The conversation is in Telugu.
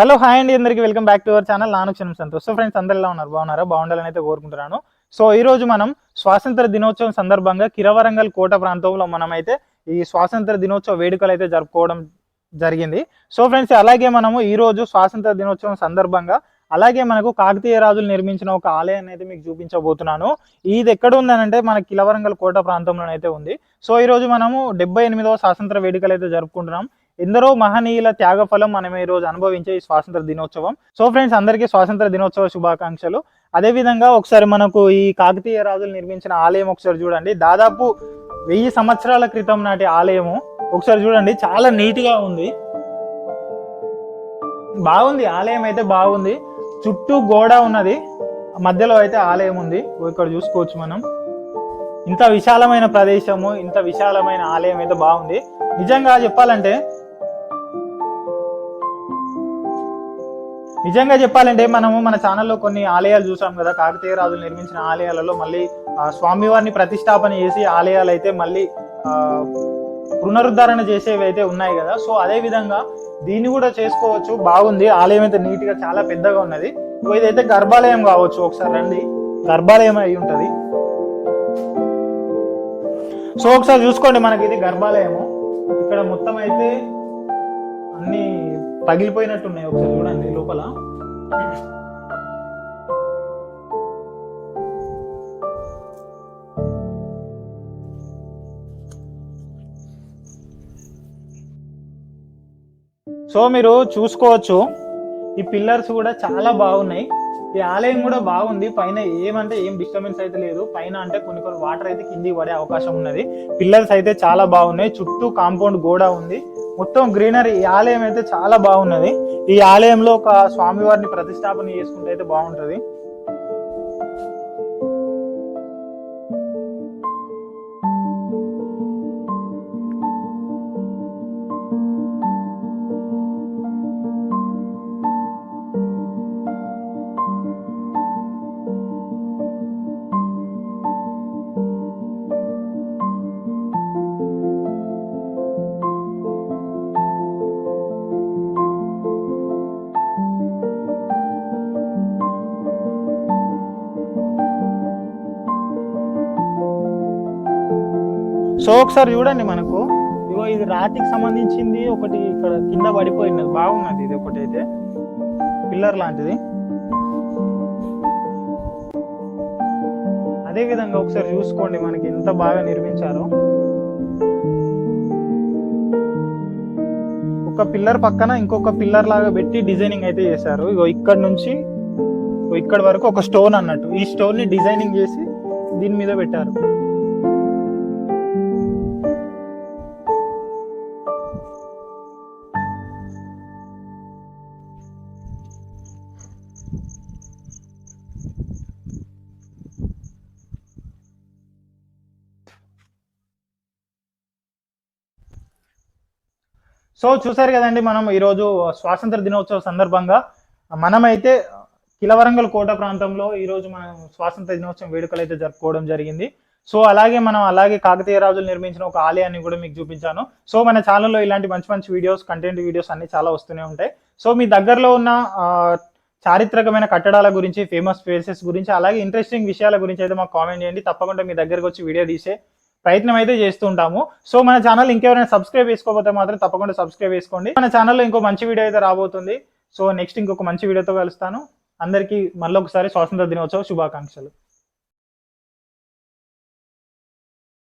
హలో హాయ్ అండి. అందరికి welcome back to our channel. నాను క్షణం సంతోష్. సో ఫ్రెండ్స్ అందరు ఎలా ఉన్నారు? బాగున్నారా? బాగుండాలని అయితే కోరుకుంటున్నాను. సో ఈ రోజు మనం స్వాతంత్ర దినోత్సవం సందర్భంగా కిరవరంగల్ కోట ప్రాంతంలో మనమైతే ఈ స్వాతంత్ర దినోత్సవ వేడుకలు అయితే జరుపుకోవడం జరిగింది. సో ఫ్రెండ్స్ అలాగే మనము ఈ రోజు స్వాతంత్ర దినోత్సవం సందర్భంగా అలాగే మనకు కాకతీయ రాజులు నిర్మించిన ఒక ఆలయాన్ని అయితే మీకు చూపించబోతున్నాను. ఇది ఎక్కడ ఉందనంటే మన కిలవరంగల్ కోట ప్రాంతంలోనైతే ఉంది. సో ఈ రోజు మనము డెబ్బై ఎనిమిదవ స్వాతంత్ర వేడుకలు అయితే జరుపుకుంటున్నాం. ఎందరో మహనీయుల త్యాగఫలం మనం ఈ రోజు అనుభవించే ఈ స్వాతంత్ర దినోత్సవం. సో ఫ్రెండ్స్ అందరికీ స్వాతంత్ర దినోత్సవ శుభాకాంక్షలు. అదే విధంగా ఒకసారి మనకు ఈ కాకతీయ రాజులు నిర్మించిన ఆలయం ఒకసారి చూడండి. దాదాపు వెయ్యి సంవత్సరాల క్రితం నాటి ఆలయము. ఒకసారి చూడండి చాలా నీట్గా ఉంది. బాగుంది ఆలయం అయితే బాగుంది. చుట్టూ గోడ ఉన్నది. మధ్యలో అయితే ఆలయం ఉంది. ఇక్కడ చూసుకోవచ్చు మనం. ఇంత విశాలమైన ప్రదేశము ఇంత విశాలమైన ఆలయం అయితే బాగుంది. నిజంగా చెప్పాలంటే నిజంగా చెప్పాలంటే మనము మన ఛానల్లో కొన్ని ఆలయాలు చూసాం కదా కాకతీయ రాజులు నిర్మించిన ఆలయాలలో మళ్ళీ స్వామివారిని ప్రతిష్టాపన చేసి ఆలయాలు అయితే మళ్ళీ పునరుద్ధరణ చేసేవి అయితే ఉన్నాయి కదా. సో అదే విధంగా దీన్ని కూడా చేసుకోవచ్చు. బాగుంది. ఆలయం అయితే నీట్గా చాలా పెద్దగా ఉన్నది. ఇదైతే గర్భాలయం కావచ్చు. ఒకసారి రండి. గర్భాలయం అయి ఉంటది. సో ఒకసారి చూసుకోండి మనకి ఇది గర్భాలయము. ఇక్కడ మొత్తం అయితే అన్ని పగిలిపోయినట్టున్నాయి ఒకసారి చూడండి లోపల. సో మీరు చూసుకోవచ్చు ఈ పిల్లర్స్ కూడా చాలా బాగున్నాయి. ఈ ఆలయం కూడా బాగుంది. పైన ఏమంటే ఏం డిస్టర్బెన్స్ అయితే లేదు. పైన అంటే కొన్ని కొన్ని వాటర్ అయితే కిందికి పడే అవకాశం ఉన్నది. పిల్లర్స్ అయితే చాలా బాగున్నాయి. చుట్టూ కాంపౌండ్ గోడ ఉంది. మొత్తం గ్రీనరీ ఈ ఆలయం అయితే చాలా బాగున్నది. ఈ ఆలయంలో ఒక స్వామివారిని ప్రతిష్టాపన చేసుకుంటే అయితే బాగుంటది. సో ఒకసారి చూడండి మనకు. ఇగో ఇది రాతికి సంబంధించింది ఒకటి ఇక్కడ కింద పడిపోయింది. బాగున్నది. ఇది ఒకటి అయితే. పిల్లర్ లాంటిది. అదే విధంగా ఒకసారి చూసుకోండి మనకి ఎంత బాగా నిర్మించారో. ఒక పిల్లర్ పక్కన ఇంకొక పిల్లర్ లాగా పెట్టి డిజైనింగ్ అయితే చేశారు. ఇగో ఇక్కడ నుంచి ఇక్కడ వరకు ఒక స్టోన్ అన్నట్టు. ఈ స్టోన్ని డిజైనింగ్ చేసి దీని మీద పెట్టారు. సో చూసారు కదండి మనం ఈరోజు స్వాతంత్ర దినోత్సవ సందర్భంగా మనమైతే కిలవరంగల్ కోట ప్రాంతంలో ఈరోజు మనం స్వాతంత్ర దినోత్సవం వేడుకలు అయితే జరుపుకోవడం జరిగింది. సో అలాగే మనం అలాగే కాకతీయ రాజులు నిర్మించిన ఒక ఆలయాన్ని కూడా మీకు చూపించాను. సో మన ఛానల్లో ఇలాంటి మంచి మంచి వీడియోస్ కంటెంట్ వీడియోస్ అన్ని చాలా వస్తూనే ఉంటాయి. సో మీ దగ్గరలో ఉన్న చారిత్రకమైన కట్టడాల గురించి ఫేమస్ ప్లేసెస్ గురించి అలాగే ఇంట్రెస్టింగ్ విషయాల గురించి అయితే మాకు కామెంట్ చేయండి. తప్పకుండా మీ దగ్గరకు వచ్చి వీడియో తీసే ప్రయత్నం అయితే చేస్తూ ఉంటాము సో మన ఛానల్ ఇంకెవరైనా సబ్స్క్రైబ్ చేసుకోకపోతే మాత్రం తప్పకుండా సబ్స్క్రైబ్ చేసుకోండి. మన ఛానల్లో ఇంకో మంచి వీడియో అయితే రాబోతుంది. సో నెక్స్ట్ ఇంకొక మంచి వీడియోతో కలుస్తాను. అందరికీ మళ్ళీ ఒకసారి స్వాతంత్ర దినోత్సవ శుభాకాంక్షలు.